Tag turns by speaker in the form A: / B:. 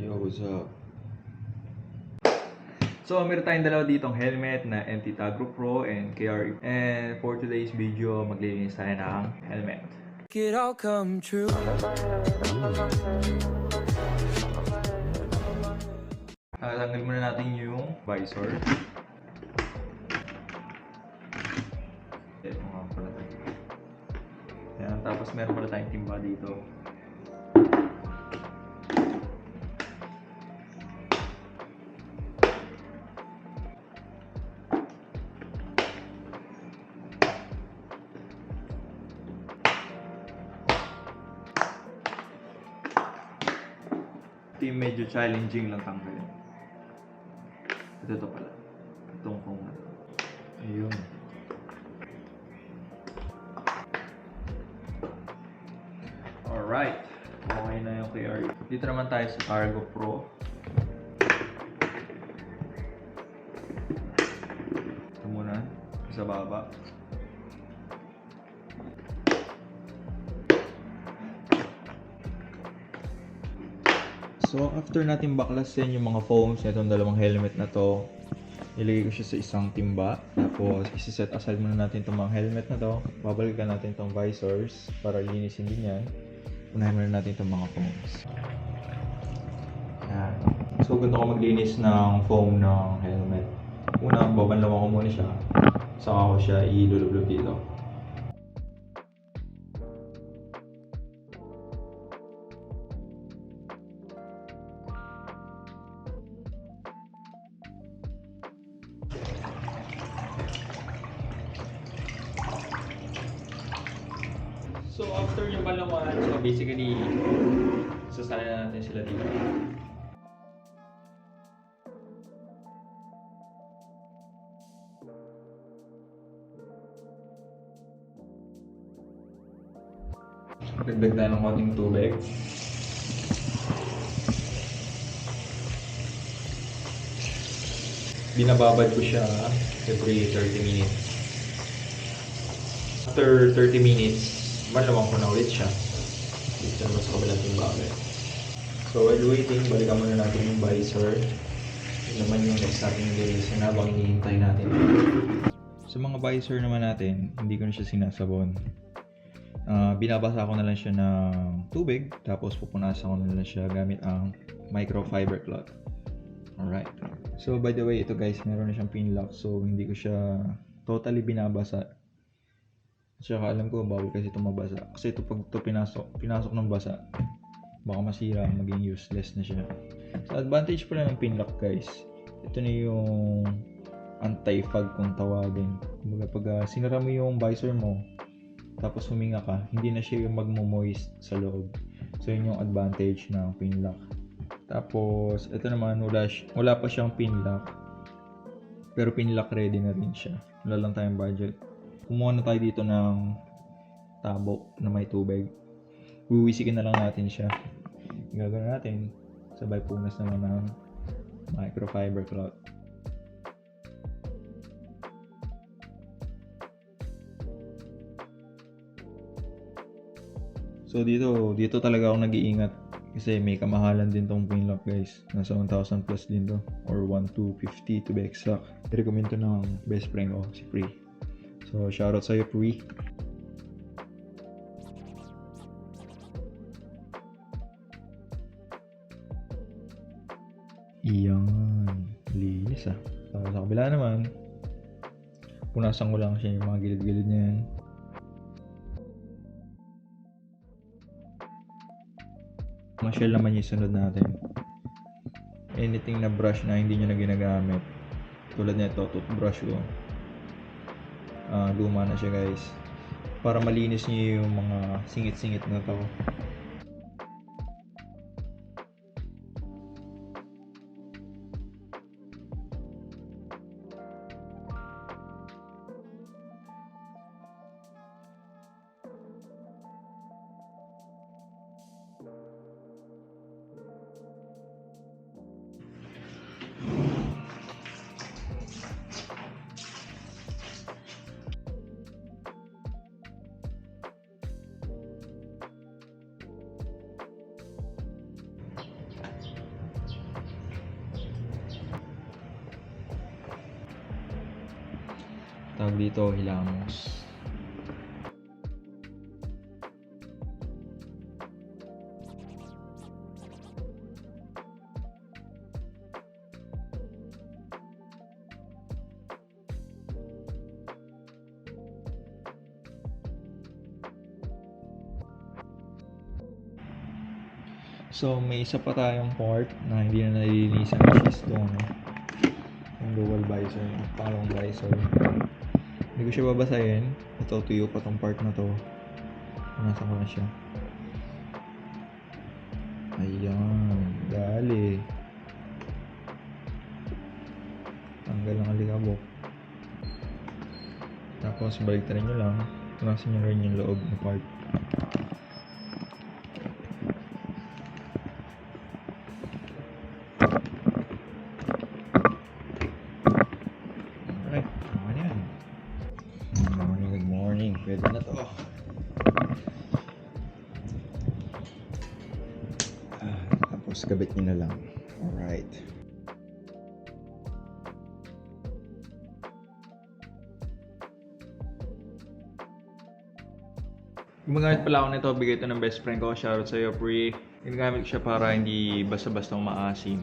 A: Yo, what's up? So, meron tayong dalawa ditong helmet na MT Tagro Pro and KRE. And for today's video, maglilinis tayo ng helmet.
B: it all come true.
A: Tatanggal muna natin yung visor. Ayan, tapos meron pala tayong timba dito. Ito medyo challenging lang tanggalin. Ito to pala. Itong phone na to. Ayun. Alright. Okay na yung KR. Dito naman tayo sa Cargo Pro. Ito muna. Sa baba. So, after natin baklasin yung mga foams itong dalawang helmet na to, ilagay ko siya sa isang timba. Tapos, isi-set aside muna natin itong mga helmet na to. Babalikan natin itong visors para linisin din yan. Unahin muna natin itong mga foams. Yan. So, ganito ko maglinis ng foam ng helmet. Una, babanlawan ko muna siya. Saka ko siya ilulublog dito. So after yung balawan, so basically, sasaya natin sila dito. Dagdag tayo ng konting tubig. Binababad ko siya every 30 minutes. After 30 minutes, malawang ko na ulit siya. Dito naman sa kabilang timbaga. So while waiting, balikan muna natin yung visor. Yun naman yung natin lilisin habang hinihintay natin. Sa mga visor naman natin, hindi ko na siya sinasabon. Ah, binabasa ko na lang siya ng tubig, tapos pupunasan ko na lang siya gamit ang microfiber cloth. Alright. So by the way, ito guys, meron na siyang pin lock. So hindi ko siya totally binabasa. Tsaka alam ko, bawal kasi ito mabasa. Kasi ito pag ito pinasok, pinasok ng basa, baka masira, maging useless na siya. So advantage pala ng pin lock guys, ito na yung anti-fog kung tawagin. Kumbaga pag ah, sinara mo yung visor mo, tapos huminga ka, hindi na siya yung magmo-moist sa loob. So yun yung advantage ng pin lock. Tapos ito naman, wala, wala pa siyang pin lock. Pero pin lock ready na rin siya. Wala lang tayong budget. Kumuha na tayo dito ng tabo na may tubig. Wiwisikin na lang natin siya. Gagawin natin. Sabay punas naman ng microfiber cloth. So dito, dito talaga ako nag-iingat kasi may kamahalan din tong pinlock guys. Nasa 1,000 plus din to or 1,250 to be exact. I-recommend to ng best friend ko, si Pri. So shoutout sa'yo Pri. Iyan. Linis ah. Tapos sa kabila naman, punasan ko lang siya yung mga gilid-gilid niya yan. Mga shell naman yung sunod natin. Anything na brush na hindi nyo na ginagamit. Tulad nito, toothbrush ko. Ah, luma na siya guys. Para malinis niyo yung mga singit-singit na to. Tawag dito, hilamos. So, may isa pa tayong part na hindi na nalilinisan which is itong dual visor, yung pangalawang visor. Hindi ko siya babasahin. Ito, tuyo pa tong part na to. Punasan ko na siya. Ayan, dali. Tanggal ang alikabok. Tapos, baliktarin nyo lang. Punasan nyo rin yung loob ng part. Pwede na to. Ah, tapos kabit nyo na lang. Alright. Gumagamit pala ako nito, bigay ito ng best friend ko. Shoutout sa'yo, pre. Ginagamit siya para hindi basta-basta maasim.